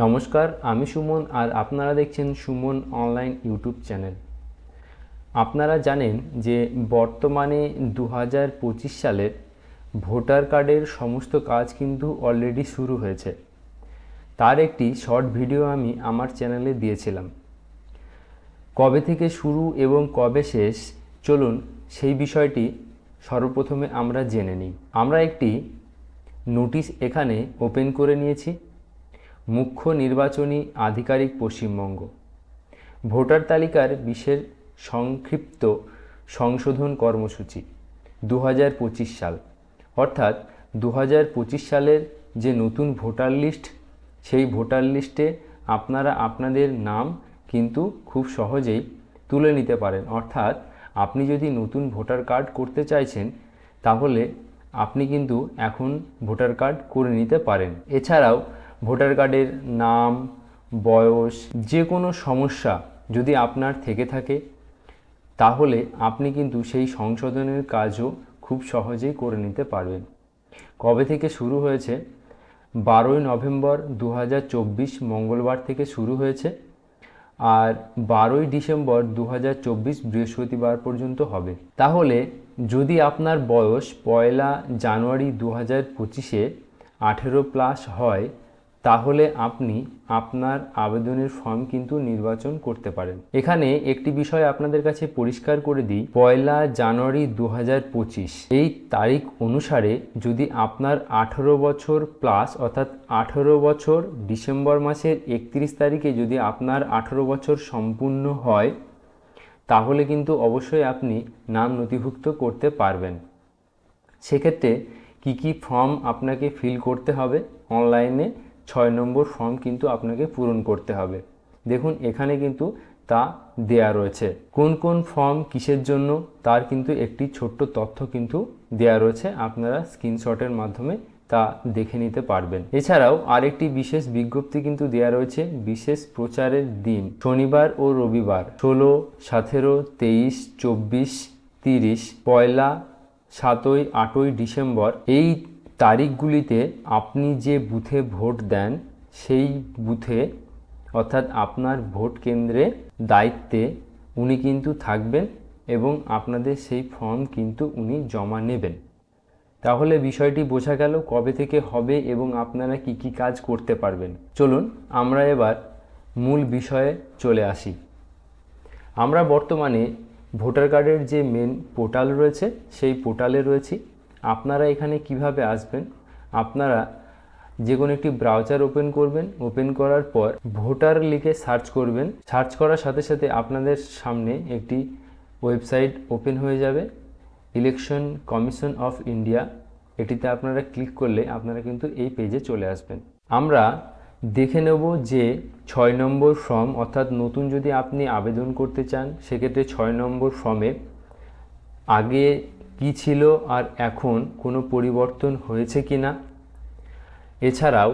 নমস্কার, আমি সুমন আর আপনারা দেখছেন সুমন অনলাইন ইউটিউব চ্যানেল। আপনারা জানেন যে বর্তমানে দু হাজার পঁচিশ সালের ভোটার কার্ডের সমস্ত কাজ কিন্তু অলরেডি শুরু হয়েছে। তার একটি শর্ট ভিডিও আমি আমার চ্যানেলে দিয়েছিলাম। কবে থেকে শুরু এবং কবে শেষ, চলুন সেই বিষয়টি সর্বপ্রথমে আমরা জেনে নিই। আমরা একটি নোটিশ এখানে ওপেন করে নিয়েছি। মুখ্য নির্বাচনী আধিকারিক পশ্চিমবঙ্গ। ভোটার তালিকার বিশেষ সংক্ষিপ্ত সংশোধন কর্মসূচি দু হাজার পঁচিশ সাল। অর্থাৎ দু হাজার পঁচিশ সালের যে নতুন ভোটার লিস্ট, সেই ভোটার লিস্টে আপনারা আপনাদের নাম কিন্তু খুব সহজেই তুলে নিতে পারেন। অর্থাৎ আপনি যদি নতুন ভোটার কার্ড করতে চাইছেন, তাহলে আপনি কিন্তু এখন ভোটার কার্ড করে নিতে পারেন। এছাড়াও ভোটার কার্ডের নাম, বয়স, যে কোনো সমস্যা যদি আপনার থেকে থাকে, তাহলে আপনি কিন্তু সেই সংশোধনের কাজও খুব সহজেই করে নিতে পারবেন। কবে থেকে শুরু হয়েছে? বারোই নভেম্বর দু হাজার চব্বিশ মঙ্গলবার থেকে শুরু হয়েছে আর বারোই ডিসেম্বর দু হাজার চব্বিশ বৃহস্পতিবার পর্যন্ত হবে। তাহলে যদি আপনার বয়স পয়লা জানুয়ারি দু হাজার পঁচিশে আঠেরো প্লাস হয় তাহলে আপনি আপনার আবেদনের ফর্ম কিন্তু নির্বাচন করতে পারেন। এখানে একটি বিষয় আপনাদের কাছে পরিষ্কার করে দিই। পয়লা জানুয়ারি দু হাজার পঁচিশ, এই তারিখ অনুসারে যদি আপনার আঠেরো বছর প্লাস অর্থাৎ আঠেরো বছর ডিসেম্বর মাসের একত্রিশ তারিখে যদি আপনার আঠেরো বছর সম্পূর্ণ হয়, তাহলে কিন্তু অবশ্যই আপনি নাম নথিভুক্ত করতে পারবেন। সেক্ষেত্রে কি কি ফর্ম আপনাকে ফিল করতে হবে? অনলাইনে ছয় নম্বর ফর্ম কিন্তু আপনাকে পূরণ করতে হবে। দেখুন, এখানে কিন্তু তা দেয়া রয়েছে। কোন কোন ফর্ম কিসের জন্য, তার কিন্তু একটি ছোট্ট তথ্য কিন্তু দেয়া রয়েছে। আপনারা স্ক্রিনশটের মাধ্যমে তা দেখে নিতে পারবেন। এছাড়াও আরেকটি বিশেষ বিজ্ঞপ্তি কিন্তু দেয়া রয়েছে, বিশেষ প্রচারের দিন। শনিবার ও রবিবার, ষোলো, সতেরো, তেইশ, চব্বিশ, তিরিশ, পয়লা, সাতই, আটই ডিসেম্বর, এই তারিখগুলিতে আপনি যে বুথে ভোট দেন, সেই বুথে, অর্থাৎ আপনার ভোট কেন্দ্রে দায়িত্বে উনি কিন্তু থাকবেন এবং আপনাদের সেই ফর্ম কিন্তু উনি জমা নেবেন। তাহলে বিষয়টি বোঝা গেল কবে থেকে হবে এবং আপনারা কি কি কাজ করতে পারবেন। চলুন আমরা এবার মূল বিষয়ে চলে আসি। আমরা বর্তমানে ভোটার কার্ডের যে মেন পোর্টাল রয়েছে, সেই পোর্টালে রয়েছি। আপনারা এখানে কীভাবে আসবেন? আপনারা যে কোনো একটি ব্রাউজার ওপেন করবেন। ওপেন করার পর ভোটার লিখে সার্চ করবেন। সার্চ করার সাথে সাথে আপনাদের সামনে একটি ওয়েবসাইট ওপেন হয়ে যাবে। ইলেকশন কমিশন অফ ইন্ডিয়া এটিতে আপনারা ক্লিক করলে আপনারা কিন্তু এই পেজে চলে আসবেন। আমরা দেখে নেব যে ছয় নম্বর ফর্ম অর্থাৎ নতুন যদি আপনি আবেদন করতে চান, সেক্ষেত্রে ছয় নম্বর ফর্মে আগে কি ছিল আর এখন কোনো পরিবর্তন হয়েছে কি না? এছাড়াও,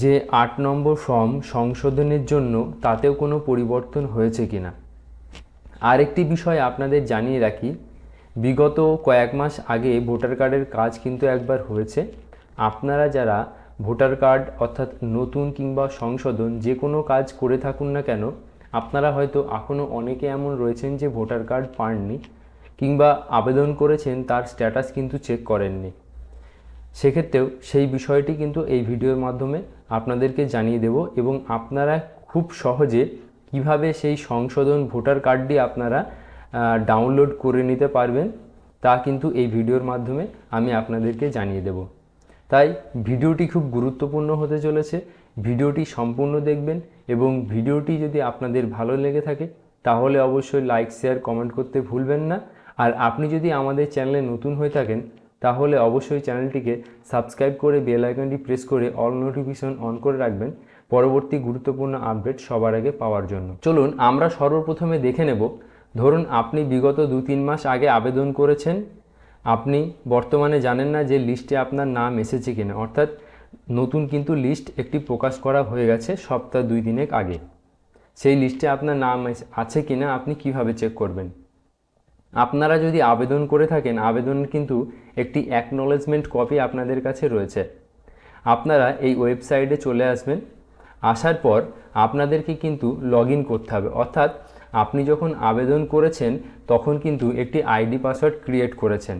যে আট নম্বর ফর্ম সংশোধনের জন্য তাতেও কোনো পরিবর্তন হয়েছে কি না? আরেকটি বিষয় আপনাদের জানিয়ে রাখি, বিগত কয়েক মাস আগে ভোটার কার্ডের কাজ কিন্তু একবার হয়েছে। আপনারা যারা ভোটার কার্ড অর্থাৎ নতুন কিংবা সংশোধন যে কোনো কাজ করে থাকুন না কেন, আপনারা হয়তো এখনও অনেকে এমন রয়েছেন যে ভোটার কার্ড পাননি। কিংবা আবেদন করেছেন তার স্ট্যাটাস কিন্তু চেক করেননি। সেক্ষেত্রেও সেই বিষয়টি কিন্তু এই ভিডিওর মাধ্যমে আপনাদেরকে জানিয়ে দেব এবং আপনারা খুব সহজে কীভাবে সেই সংশোধন ভোটার কার্ডটি আপনারা ডাউনলোড করে নিতে পারবেন, তা কিন্তু এই ভিডিওর মাধ্যমে আমি আপনাদেরকে জানিয়ে দেব। তাই ভিডিওটি খুব গুরুত্বপূর্ণ হতে চলেছে, ভিডিওটি সম্পূর্ণ দেখবেন এবং ভিডিওটি যদি আপনাদের ভালো লেগে থাকে, তাহলে অবশ্যই লাইক শেয়ার কমেন্ট করতে ভুলবেন না। আর আপনি যদি আমাদের চ্যানেলে নতুন হয়ে থাকেন, তাহলে অবশ্যই চ্যানেলটিকে সাবস্ক্রাইব করে বেল আইকনটি প্রেস করে অল নোটিফিকেশন অন করে রাখবেন পরবর্তী গুরুত্বপূর্ণ আপডেট সবার আগে পাওয়ার জন্য। চলুন, আমরা সর্বপ্রথমে দেখে নেব, ধরুন আপনি বিগত দু তিন মাস আগে আবেদন করেছেন, আপনি বর্তমানে জানেন না যে লিস্টে আপনার নাম এসেছে কিনা, অর্থাৎ নতুন কিন্তু লিস্ট একটি প্রকাশ করা হয়ে গেছে সপ্তাহ দুই দিনেক আগে। সেই লিস্টে আপনার নাম আছে কিনা আপনি কীভাবে চেক করবেন? আপনারা যদি আবেদন করে থাকেন, আবেদন কিন্তু একটি অ্যাকনোলেজমেন্ট কপি আপনাদের কাছে রয়েছে। আপনারা এই ওয়েবসাইটে চলে আসবেন, আসার পর আপনাদেরকে কিন্তু লগ করতে হবে। অর্থাৎ আপনি যখন আবেদন করেছেন, তখন কিন্তু একটি আইডি পাসওয়ার্ড ক্রিয়েট করেছেন।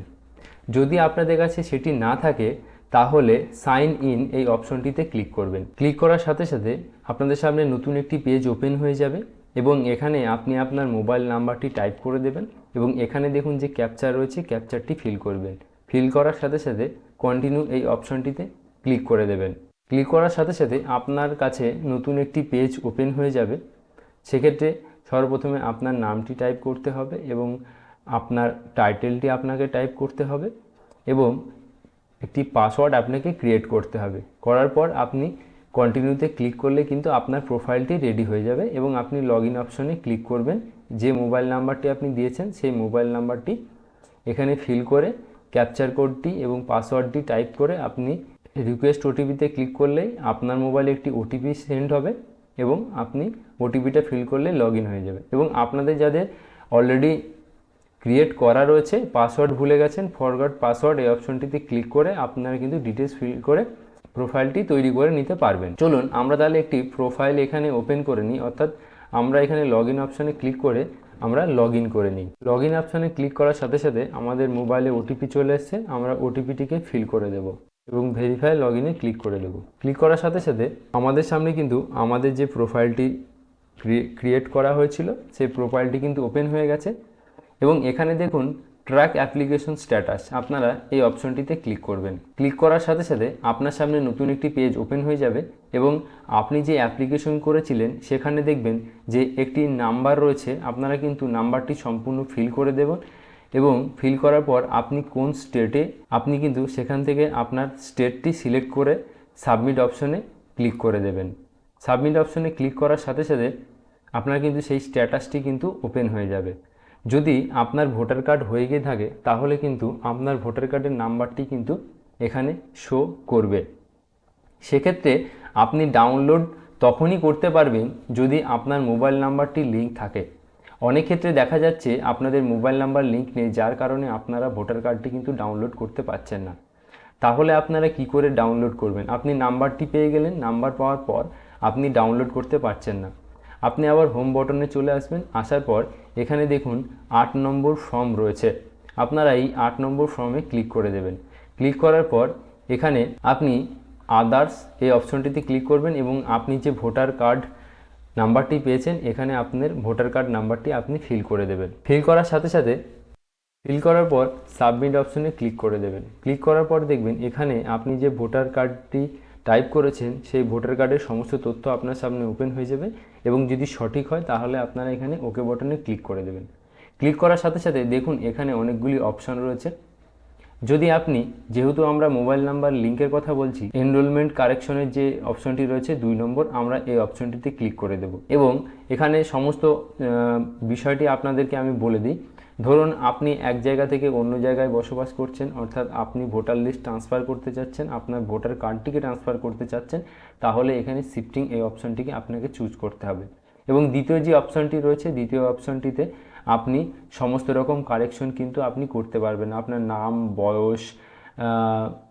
যদি আপনাদের কাছে সেটি না থাকে, তাহলে সাইন ইন এই অপশনটিতে ক্লিক করবেন। ক্লিক করার সাথে সাথে আপনাদের সামনে নতুন একটি পেজ ওপেন হয়ে যাবে। এবং এখানে আপনি আপনার মোবাইল নাম্বারটি টাইপ করে দেবেন এবং এখানে দেখুন যে ক্যাপচার রয়েছে, ক্যাপচারটি ফিল করবেন। ফিল করার সাথে সাথে কন্টিনিউ এই অপশনটিতে ক্লিক করে দেবেন। ক্লিক করার সাথে সাথে আপনার কাছে নতুন একটি পেজ ওপেন হয়ে যাবে। সেক্ষেত্রে সর্বপ্রথমে আপনার নামটি টাইপ করতে হবে এবং আপনার টাইটেলটি আপনাকে টাইপ করতে হবে এবং একটি পাসওয়ার্ড আপনাকে ক্রিয়েট করতে হবে। করার পর আপনি কন্টিনিউতে ক্লিক করলে কিন্তু আপনার প্রোফাইলটি রেডি হয়ে যাবে এবং আপনি লগ ইন অপশনে ক্লিক করবেন। যে মোবাইল নাম্বারটি আপনি দিয়েছেন, সেই মোবাইল নাম্বারটি এখানে ফিল করে ক্যাপচার কোডটি এবং পাসওয়ার্ডটি টাইপ করে আপনি রিকোয়েস্ট ওটিপিতে ক্লিক করলেই আপনার মোবাইলে একটি ওটিপি সেন্ড হবে এবং আপনি ওটিপিটা ফিল করলে লগ হয়ে যাবে। এবং আপনাদের যাদের অলরেডি ক্রিয়েট করা রয়েছে পাসওয়ার্ড ভুলে গেছেন ফরগট পাসওয়ার্ড এই অপশনটিতে ক্লিক করে আপনারা কিন্তু ডিটেলস ফিল করে প্রোফাইলটি তৈরি করে নিতে পারবেন। চলুন, আমরা তাহলে একটি প্রোফাইল এখানে ওপেন করে নিই, অর্থাৎ আমরা এখানে লগ ইন অপশানে ক্লিক করে আমরা লগ ইন করে নিই। লগ ইন অপশানে ক্লিক করার সাথে সাথে আমাদের মোবাইলে ওটিপি চলে এসছে, আমরা ওটিপিটিকে ফিল করে দেব এবং ভেরিফাই লগ ইনে ক্লিক করে দেবো। ক্লিক করার সাথে সাথে আমাদের সামনে কিন্তু আমাদের যে প্রোফাইলটি ক্রিয়েট করা হয়েছিল, সেই প্রোফাইলটি কিন্তু ওপেন হয়ে গেছে এবং এখানে দেখুন ট্র্যাক অ্যাপ্লিকেশন স্ট্যাটাস আপনারা এই অপশনটিতে ক্লিক করবেন। ক্লিক করার সাথে সাথে আপনার সামনে নতুন একটি পেজ ওপেন হয়ে যাবে এবং আপনি যে অ্যাপ্লিকেশন করেছিলেন, সেখানে দেখবেন যে একটি নাম্বার রয়েছে, আপনারা কিন্তু নাম্বারটি সম্পূর্ণ ফিল করে দেবেন এবং ফিল করার পর আপনি কোন স্টেটে আপনি কিন্তু সেখান থেকে আপনার স্টেটটি সিলেক্ট করে সাবমিট অপশনে ক্লিক করে দেবেন। সাবমিট অপশনে ক্লিক করার সাথে সাথে আপনার কিন্তু সেই স্ট্যাটাসটি কিন্তু ওপেন হয়ে যাবে। যদি আপনার ভোটার কার্ড হয়ে গিয়ে থাকে, তাহলে কিন্তু আপনার ভোটার কার্ডের নাম্বারটি কিন্তু এখানে শো করবে। সেক্ষেত্রে আপনি ডাউনলোড তখনই করতে পারবেন যদি আপনার মোবাইল নাম্বারটি লিঙ্ক থাকে। অনেক ক্ষেত্রে দেখা যাচ্ছে আপনাদের মোবাইল নাম্বার লিঙ্ক নেই, যার কারণে আপনারা ভোটার কার্ডটি কিন্তু ডাউনলোড করতে পারছেন না। তাহলে আপনারা কি করে ডাউনলোড করবেন? আপনি নাম্বারটি পেয়ে গেলেন, নাম্বার পাওয়ার পর আপনি ডাউনলোড করতে পারছেন না। আপনি আবার হোম বটনে চলে আসবেন, আসার পর এখানে দেখুন আট নম্বর ফর্ম রয়েছে। আপনারা এই আট নম্বর ফর্মে ক্লিক করে দেবেন। ক্লিক করার পর এখানে আপনি আদার্স এই অপশনটিতে ক্লিক করবেন এবং আপনি যে ভোটার কার্ড নাম্বারটি পেয়েছেন, এখানে আপনার ভোটার কার্ড নাম্বারটি আপনি ফিল করে দেবেন। ফিল করার সাথে সাথে ফিল করার পর সাবমিট অপশনে ক্লিক করে দেবেন। ক্লিক করার পর দেখবেন এখানে আপনি যে ভোটার কার্ডটি টাইপ করেছেন, সেই ভোটার কার্ডের সমস্ত তথ্য আপনার সামনে ওপেন হয়ে যাবে এবং যদি সঠিক হয় তাহলে আপনারা এখানে ওকে বটনে ক্লিক করে দেবেন। ক্লিক করার সাথে সাথে দেখুন এখানে অনেকগুলি অপশন রয়েছে। যদি আপনি, যেহেতু আমরা মোবাইল নাম্বার লিঙ্কের কথা বলছি এনরোলমেন্ট কারেকশনের যে অপশনটি রয়েছে দুই নম্বর, আমরা এই অপশনটিতে ক্লিক করে দেব। এবং এখানে সমস্ত বিষয়টি আপনাদেরকে আমি বলে দিই। ধরুন আপনি এক জায়গা থেকে অন্য জায়গায় বসবাস করছেন, অর্থাৎ আপনি ভোটার লিস্ট ট্রান্সফার করতে চাচ্ছেন, আপনার ভোটার কার্ডটিকে ট্রান্সফার করতে চাচ্ছেন, তাহলে এখানে শিফটিং এই অপশনটিকে আপনাকে চুজ করতে হবে। এবং দ্বিতীয় যে অপশনটি রয়েছে, দ্বিতীয় অপশনটিতে আপনি সমস্ত রকম কারেকশন কিন্তু আপনি করতে পারবেন। আপনার নাম, বয়স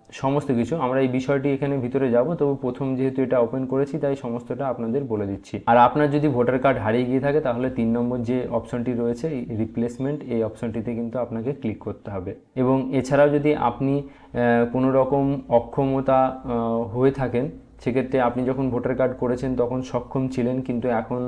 সমস্ত কিছু। আমরা এই বিষয়টি এখানে ভিতরে যাব, তবু প্রথম যেহেতু এটা ওপেন করেছি, তাই সমস্তটা আপনাদের বলে দিচ্ছি। আর আপনার যদি ভোটার কার্ড হারিয়ে গিয়ে থাকে, তাহলে তিন নম্বর যে অপশনটি রয়েছে রিপ্লেসমেন্ট এই অপশনটিতে কিন্তু আপনাকে ক্লিক করতে হবে। এবং এছাড়াও যদি আপনি কোনো রকম অক্ষমতা হয়ে থাকেন সেক্ষেত্রে আপনি যখন ভোটার কার্ড করেছেন তখন সক্ষম ছিলেন, কিন্তু এখন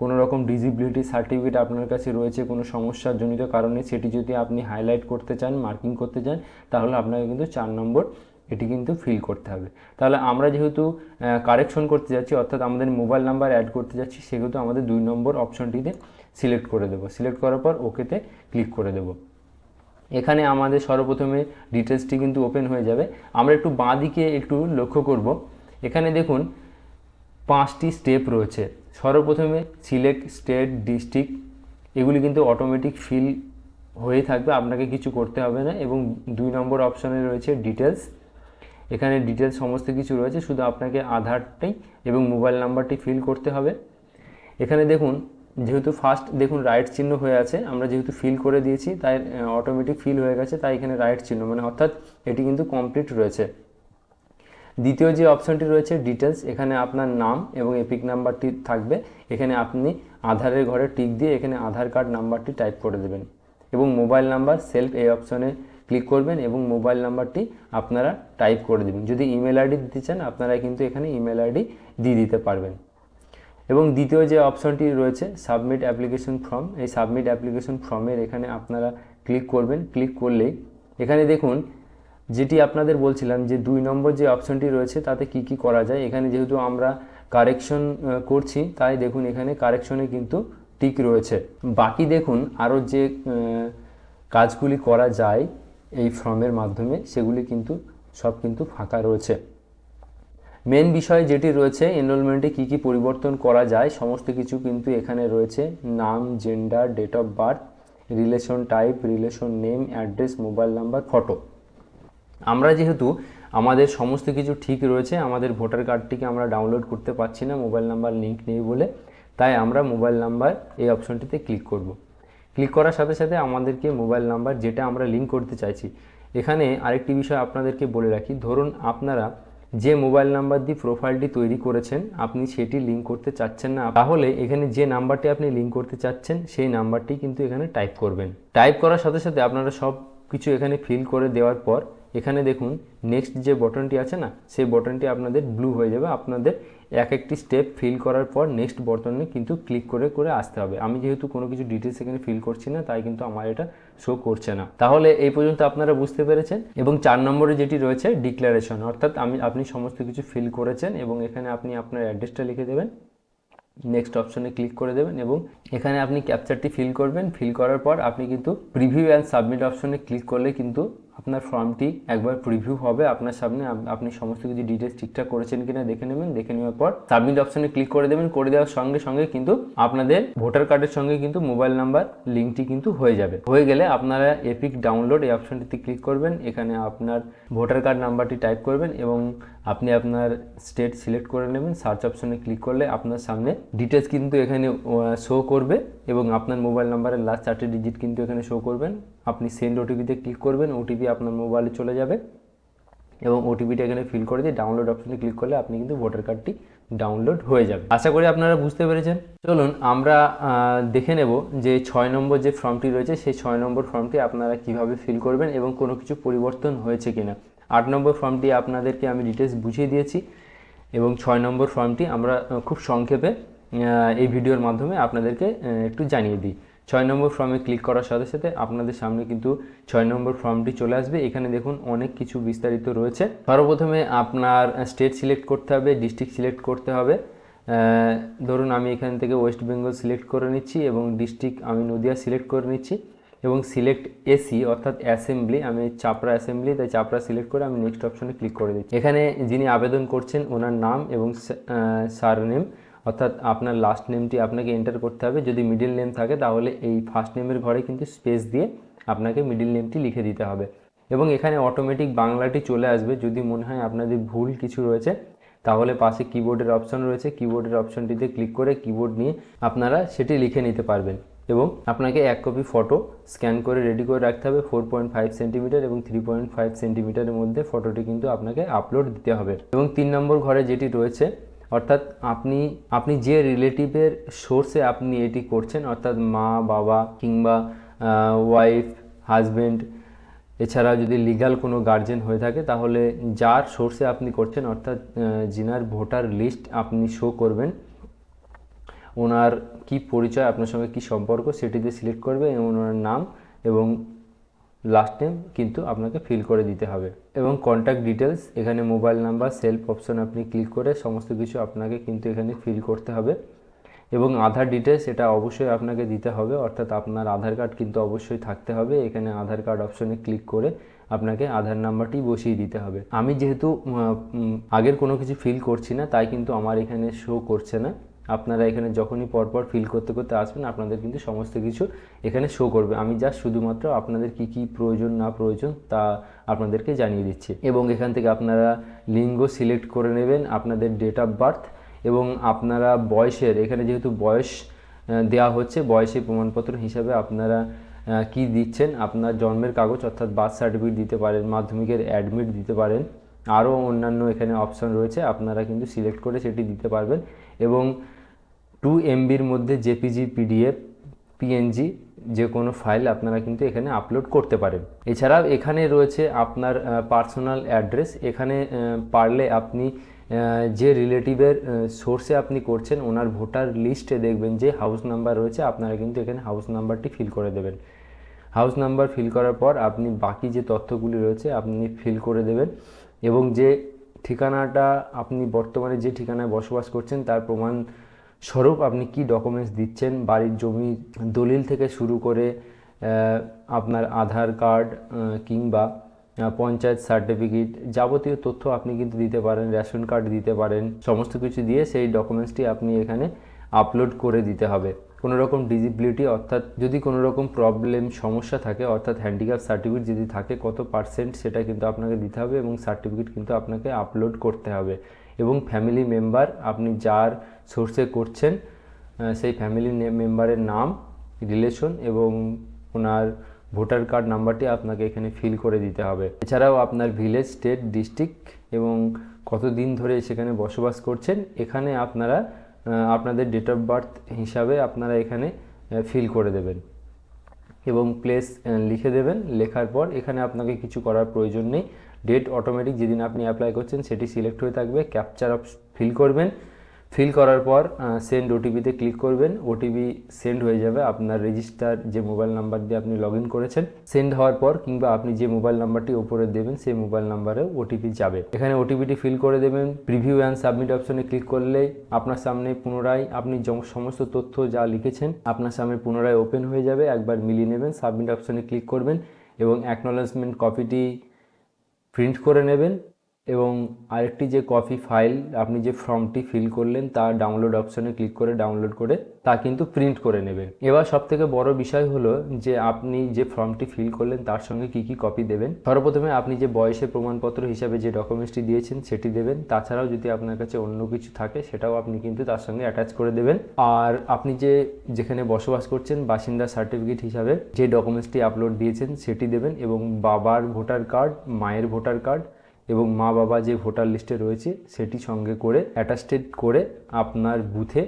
কোনো রকম ডিজিবিলিটি সার্টিফিকেট আপনার কাছে রয়েছে, কোনো সমস্যার জনিত কারণে সেটি যদি আপনি হাইলাইট করতে চান, মার্কিং করতে চান, তাহলে আপনাকে কিন্তু চার নম্বর এটি কিন্তু ফিল করতে হবে। তাহলে আমরা যেহেতু কারেকশন করতে যাচ্ছি, অর্থাৎ আমাদের মোবাইল নাম্বার অ্যাড করতে যাচ্ছি, সেহেতু আমাদের দুই নম্বর অপশনটিতে সিলেক্ট করে দেবো। সিলেক্ট করার পর ওকেতে ক্লিক করে দেবো। এখানে আমাদের সর্বপ্রথমে ডিটেলসটি কিন্তু ওপেন হয়ে যাবে। আমরা একটু বাঁ দিকে একটু লক্ষ্য করব। এখানে দেখুন পাঁচটি স্টেপ রয়েছে। সর্বপ্রথমে সিলেক্ট স্টেট ডিস্ট্রিক্ট এগুলি কিন্তু অটোমেটিক ফিল হয়ে থাকবে, আপনাকে কিছু করতে হবে না এবং দুই নম্বর অপশানে রয়েছে ডিটেলস এখানে ডিটেলস সমস্ত কিছু রয়েছে, শুধু আপনাকে আধারটাই এবং মোবাইল নাম্বারটি ফিল করতে হবে। এখানে দেখুন, যেহেতু ফার্স্ট দেখুন রাইট চিহ্ন হয়ে আছে, আমরা যেহেতু ফিল করে দিয়েছি, তাই অটোমেটিক ফিল হয়ে গেছে, তাই এখানে রাইট চিহ্ন মানে অর্থাৎ এটি কিন্তু কমপ্লিট রয়েছে। দ্বিতীয় যে অপশনটি রয়েছে ডিটেলস এখানে আপনার নাম এবং এপিক নাম্বারটি থাকবে। এখানে আপনি আধারের ঘরে টিক দিয়ে এখানে আধার কার্ড নাম্বারটি টাইপ করে দেবেন এবং মোবাইল নাম্বার সেলফ এই অপশনে ক্লিক করবেন এবং মোবাইল নাম্বারটি আপনারা টাইপ করে দেবেন। যদি ইমেল আইডি দিতে চান, আপনারা কিন্তু এখানে ইমেল আইডি দিয়ে দিতে পারবেন। এবং দ্বিতীয় যে অপশনটি রয়েছে সাবমিট অ্যাপ্লিকেশন ফর্ম এই সাবমিট অ্যাপ্লিকেশন ফর্মের এখানে আপনারা ক্লিক করবেন। ক্লিক করলেই এখানে দেখুন যেটি আপনাদের বলছিলাম যে দুই নম্বর যে অপশনটি রয়েছে, তাতে কি কি করা যায়? এখানে যেহেতু আমরা কারেকশন করছি, তাই দেখুন এখানে কারেকশনে কিন্তু টিক রয়েছে। বাকি দেখুন আরও যে কাজগুলি করা যায় এই ফর্মের মাধ্যমে, সেগুলি কিন্তু সব কিন্তু ফাঁকা রয়েছে। মেন বিষয় যেটি রয়েছে এনরোলমেন্টে কী কী পরিবর্তন করা যায়, সমস্ত কিছু কিন্তু এখানে রয়েছে। নাম gender date of birth relation type relation name address mobile number photo আমরা যেহেতু আমাদের সমস্ত কিছু ঠিক রয়েছে, আমাদের ভোটার কার্ডটিকে আমরা ডাউনলোড করতে পারছি না মোবাইল নাম্বার লিঙ্ক নেই বলে, তাই আমরা মোবাইল নাম্বার এই অপশনটিতে ক্লিক করব। ক্লিক করার সাথে সাথে আমাদেরকে মোবাইল নাম্বার যেটা আমরা লিঙ্ক করতে চাইছি, এখানে আরেকটি বিষয় আপনাদেরকে বলে রাখি। ধরুন আপনারা যে মোবাইল নাম্বার দিয়ে প্রোফাইলটি তৈরি করেছেন, আপনি সেটি লিঙ্ক করতে চাচ্ছেন না, তাহলে এখানে যে নাম্বারটি আপনি লিঙ্ক করতে চাচ্ছেন, সেই নাম্বারটি কিন্তু এখানে টাইপ করবেন। টাইপ করার সাথে সাথে আপনারা সব কিছু এখানে ফিল করে দেওয়ার পর এখানে দেখুন নেক্সট যে বটনটি আছে না, সেই বটনটি আপনাদের ব্লু হয়ে যাবে। আপনাদের এক একটি স্টেপ ফিল করার পর নেক্সট বটনে কিন্তু ক্লিক করে করে আসতে হবে। আমি যেহেতু কোনো কিছু ডিটেলস এখানে ফিল করছি না, তাই কিন্তু আমার এটা শো করছে না। তাহলে এই পর্যন্ত আপনারা বুঝতে পেরেছেন। এবং চার নম্বরে যেটি রয়েছে ডিক্লারেশন অর্থাৎ আমি, আপনি সমস্ত কিছু ফিল করেছেন এবং এখানে আপনি আপনার অ্যাড্রেসটা লিখে দেবেন। নেক্সট অপশনে ক্লিক করে দেবেন এবং এখানে আপনি ক্যাপচারটি ফিল করবেন। ফিল করার পর আপনি কিন্তু প্রিভিউ অ্যান্ড সাবমিট অপশনে ক্লিক করলে কিন্তু আপনার ফর্মটি একবার প্রিভিউ হবে, আপনার সামনে আপনি সমস্ত কিছু ডিটেলস ঠিকঠাক করেছেন কিনা দেখে নেবেন, দেখে নেওয়ার পর সাবমিট অপশনে ক্লিক করে দেবেন, করে দেওয়ার সঙ্গে সঙ্গে কিন্তু আপনাদের ভোটার কার্ডের সঙ্গে কিন্তু মোবাইল নাম্বার লিঙ্কটি কিন্তু হয়ে যাবে। হয়ে গেলে আপনারা এপিক ডাউনলোড এই অপশনটিতে ক্লিক করবেন, এখানে আপনার ভোটার কার্ড নাম্বারটি টাইপ করবেন এবং আপনি আপনার স্টেট সিলেক্ট করে নেবেন সার্চ অপশনে ক্লিক করলে আপনার সামনে ডিটেলস কিন্তু এখানে শো করবে এবং আপনার মোবাইল নাম্বারের লাস্ট চারটে ডিজিট কিন্তু এখানে শো করবেন। আপনি সেন্ড ওটিপিতে ক্লিক করবেন ওটিপি আপনার মোবাইলে চলে যাবে এবং ওটিপিটা এখানে ফিল করে দিয়ে ডাউনলোড অপশনে ক্লিক করলে আপনি কিন্তু ভোটার কার্ডটি ডাউনলোড হয়ে যাবে। আশা করি আপনারা বুঝতে পেরেছেন। চলুন, আমরা দেখে নেব যে ছয় নম্বর যে ফর্মটি রয়েছে, সেই ছয় নম্বর ফর্মটি আপনারা কীভাবে ফিল করবেন এবং কোনো কিছু পরিবর্তন হয়েছে কিনা। আট নম্বর ফর্মটি আপনাদেরকে আমি ডিটেলস বুঝিয়ে দিয়েছি এবং ছয় নম্বর ফর্মটি আমরা খুব সংক্ষেপে এই ভিডিওর মাধ্যমে আপনাদেরকে একটু জানিয়ে দিই। ছয় নম্বর ফর্মে ক্লিক করার সাথে সাথে আপনাদের সামনে কিন্তু ছয় নম্বর ফর্মটি চলে আসবে। এখানে দেখুন অনেক কিছু বিস্তারিত রয়েছে। সর্বপ্রথমে আপনার স্টেট সিলেক্ট করতে হবে ডিস্ট্রিক্ট সিলেক্ট করতে হবে। ধরুন আমি এখান থেকে ওয়েস্ট বেঙ্গল সিলেক্ট করে নিচ্ছি এবং ডিস্ট্রিক্ট আমি নদিয়া সিলেক্ট করে নিচ্ছি। এবং সিলেক্ট এসি অর্থাৎ অ্যাসেম্বলি আমি চাপড়া অ্যাসেম্বলি তাই চাপড়া সিলেক্ট করে আমি নেক্সট অপশনে ক্লিক করে দিচ্ছি। এখানে যিনি আবেদন করছেন, ওনার নাম এবং সার নেম অর্থাৎ আপনার লাস্ট নেমটি আপনাকে এন্টার করতে হবে। যদি মিডিল নেম থাকে, তাহলে এই ফার্স্ট নেমের ঘরে কিন্তু স্পেস দিয়ে আপনাকে মিডিল নেমটি লিখে দিতে হবে। এবং এখানে অটোমেটিক বাংলাটি চলে আসবে। যদি মনে হয় আপনাদের ভুল কিছু রয়েছে, তাহলে পাশে কিবোর্ডের অপশন রয়েছে। কিবোর্ডের অপশনটিতে ক্লিক করে কিবোর্ড নিয়ে আপনারা সেটি লিখে নিতে পারবেন। এবং আপনাকে এক কপি ফটো স্ক্যান করে রেডি করে রাখতে হবে ফোর পয়েন্ট ফাইভ সেন্টিমিটার এবং থ্রি পয়েন্ট ফাইভ সেন্টিমিটারের মধ্যে ফটোটি কিন্তু আপনাকে আপলোড দিতে হবে। এবং তিন নম্বর ঘরে যেটি রয়েছে, অর্থাৎ আপনি আপনি যে রিলেটিভের সোর্সে আপনি এটি করছেন, অর্থাৎ মা, বাবা কিংবা ওয়াইফ হাজবেন্ড এছাড়া যদি লিগ্যাল কোনো গার্জেন হয়ে থাকে, তাহলে যার সোর্সে আপনি করছেন, অর্থাৎ যিনার ভোটার লিস্ট আপনি শো করবেন ওনার কি পরিচয়, আপনার সঙ্গে কি সম্পর্ক সেটিতে সিলেক্ট করবে এবং ওনার নাম এবং লাস্ট নেম কিন্তু আপনাকে ফিল করে দিতে হবে। এবং কন্ট্যাক্ট ডিটেলস এখানে মোবাইল নাম্বার সেলফ অপশন আপনি ক্লিক করে সমস্ত কিছু আপনাকে কিন্তু এখানে ফিল করতে হবে। এবং আধার ডিটেলস এটা অবশ্যই আপনাকে দিতে হবে, অর্থাৎ আপনার আধার কার্ড কিন্তু অবশ্যই থাকতে হবে। এখানে আধার কার্ড অপশনে ক্লিক করে আপনাকে আধার নাম্বারটি বসিয়ে দিতে হবে। আমি যেহেতু আগের কোনো কিছু ফিল করছি না, তাই কিন্তু আমার এখানে শো করছে না। আপনারা এখানে যখনই পরপর ফিল করতে করতে আসবেন, আপনাদের কিন্তু সমস্ত কিছু এখানে শো করবে। আমি জাস্ট শুধুমাত্র আপনাদের কি কি প্রয়োজন, না প্রয়োজন, তা আপনাদেরকে জানিয়ে দিচ্ছি। এবং এখান থেকে আপনারা লিঙ্গ সিলেক্ট করে নেবেন আপনাদের ডেট অফ বার্থ এবং আপনারা বয়সের, এখানে যেহেতু বয়স দেওয়া হচ্ছে, বয়সের প্রমাণপত্র হিসাবে আপনারা কি দিচ্ছেন, আপনার জন্মের কাগজ অর্থাৎ বার্থ সার্টিফিকেট দিতে পারেন, মাধ্যমিকের অ্যাডমিট দিতে পারেন, আরও অন্যান্য এখানে অপশন রয়েছে, আপনারা কিন্তু সিলেক্ট করে সেটি দিতে পারবেন। এবং টু এমবির মধ্যে জেপিজি পিডিএফ পিএনজি যে কোনো ফাইল আপনারা কিন্তু এখানে আপলোড করতে পারেন। এছাড়াও এখানে রয়েছে আপনার পার্সোনাল অ্যাড্রেস এখানে পারলে আপনি যে রিলেটিভের সোর্সে আপনি করছেন, ওনার ভোটার লিস্টে দেখবেন যে হাউস নাম্বার রয়েছে, আপনারা কিন্তু এখানে হাউস নাম্বারটি ফিল করে দেবেন। হাউস নাম্বার ফিল করার পর আপনি বাকি যে তথ্যগুলি রয়েছে, আপনি ফিল করে দেবেন এবং যে ঠিকানাটা আপনি বর্তমানে যে ঠিকানায় বসবাস করছেন, তার প্রমাণ স্বরূপ আপনি কি ডকুমেন্টস দিচ্ছেন? বাড়ির জমি দলিল থেকে শুরু করে আপনার আধার কার্ড কিংবা পঞ্চায়েত সার্টিফিকেট যাবতীয় তথ্য আপনি কিন্তু দিতে পারেন রেশন কার্ড দিতে পারেন, সমস্ত কিছু দিয়ে সেই ডকুমেন্টসটি আপনি এখানে আপলোড করে দিতে হবে। কোনো রকম ডিজিবিলিটি অর্থাৎ যদি কোনো রকম প্রবলেম সমস্যা থাকে, অর্থাৎ হ্যান্ডিক্যাপ সার্টিফিকেট যদি থাকে, কত পার্সেন্ট সেটা কিন্তু আপনাকে দিতে হবে এবং সার্টিফিকেট কিন্তু আপনাকে আপলোড করতে হবে। এবং ফ্যামিলি মেম্বার আপনি যার সোর্সে করছেন সেই ফ্যামিলি মেম্বারের নাম রিলেশন এবং ওনার ভোটার কার্ড নাম্বারটি আপনাকে এখানে ফিল করে দিতে হবে। এছাড়াও আপনার ভিলেজ স্টেট ডিস্ট্রিক্ট এবং কতদিন ধরে সেখানে বসবাস করছেন, এখানে আপনারা আপনাদের ডেট অফ বার্থ হিসাবে আপনারা এখানে ফিল করে দেবেন এবং প্লেস লিখে দেবেন। লেখার পর এখানে আপনাকে কিছু করার প্রয়োজন নেই। ডেট অটোমেটিক যেদিন আপনি অ্যাপ্লাই করছেন সেটি সিলেক্ট হয়ে থাকবে। ক্যাপচার অফ ফিল করবেন। ফিল করার পর সেন্ড ওটিপিতে ক্লিক করবেন। ওটিপি সেন্ড হয়ে যাবে আপনার রেজিস্টার যে মোবাইল নাম্বার দিয়ে আপনি লগ করেছেন। সেন্ড হওয়ার পর কিংবা আপনি যে মোবাইল নাম্বারটি ওপরে দেবেন, সেই মোবাইল নাম্বারে ওটিপি যাবে। এখানে ওটিপিটি ফিল করে দেবেন। প্রিভিউ অ্যান্ড সাবমিট অপশনে ক্লিক করলেই আপনার সামনে পুনরায় আপনি সমস্ত তথ্য যা লিখেছেন, আপনার সামনে পুনরায় ওপেন হয়ে যাবে। একবার মিলিয়ে নেবেন সাবমিট অপশনে ক্লিক করবেন এবং অ্যাকনোলেজমেন্ট কপিটি প্রিন্ট করে নেবেন। এবং আরেকটি যে কপি ফাইল আপনি যে ফর্মটি ফিল করলেন, তা ডাউনলোড অপশনে ক্লিক করে ডাউনলোড করে তা কিন্তু প্রিন্ট করে নেবেন এবার সব থেকে বড় বিষয় হলো যে আপনি যে ফর্মটি ফিল করলেন, তার সঙ্গে কি কি কপি দেবেন? সর্বপ্রথমে আপনি যে বয়সের প্রমাণপত্র হিসাবে যে ডকুমেন্টসটি দিয়েছেন, সেটি দেবেন। তাছাড়াও যদি আপনার কাছে অন্য কিছু থাকে, সেটাও আপনি কিন্তু তার সঙ্গে অ্যাটাচ করে দেবেন। আর আপনি যে যেখানে বসবাস করছেন, বাসিন্দা সার্টিফিকেট হিসাবে যে ডকুমেন্টসটি আপলোড দিয়েছেন, সেটি দেবেন এবং বাবার ভোটার কার্ড মায়ের ভোটার কার্ড এবং মা বাবা যে ভোটার লিস্টে রয়েছে সেটি সঙ্গে করে অ্যাটাস্টেড করে আপনার বুথে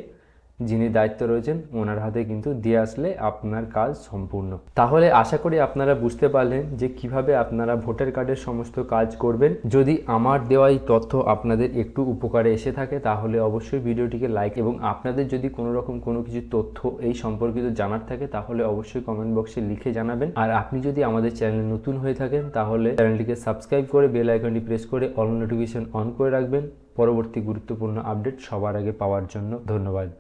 যিনি দায়িত্ব রয়েছেন, ওনার হাতে কিন্তু দিয়ে আসলে আপনার কাজ সম্পূর্ণ। তাহলে আশা করি আপনারা বুঝতে পারলেন যে কীভাবে আপনারা ভোটার কার্ডের সমস্ত কাজ করবেন। যদি আমার দেওয়া এই তথ্য আপনাদের একটু উপকারে এসে থাকে, তাহলে অবশ্যই ভিডিওটিকে লাইক এবং আপনাদের যদি কোনো রকম কোনো কিছু তথ্য এই সম্পর্কিত জানার থাকে, তাহলে অবশ্যই কমেন্ট বক্সে লিখে জানাবেন। আর আপনি যদি আমাদের চ্যানেলে নতুন হয়ে থাকেন, তাহলে চ্যানেলটিকে সাবস্ক্রাইব করে বেল আইকনটি প্রেস করে অল নোটিফিকেশন অন করে রাখবেন। পরবর্তী গুরুত্বপূর্ণ আপডেট সবার আগে পাওয়ার জন্য ধন্যবাদ।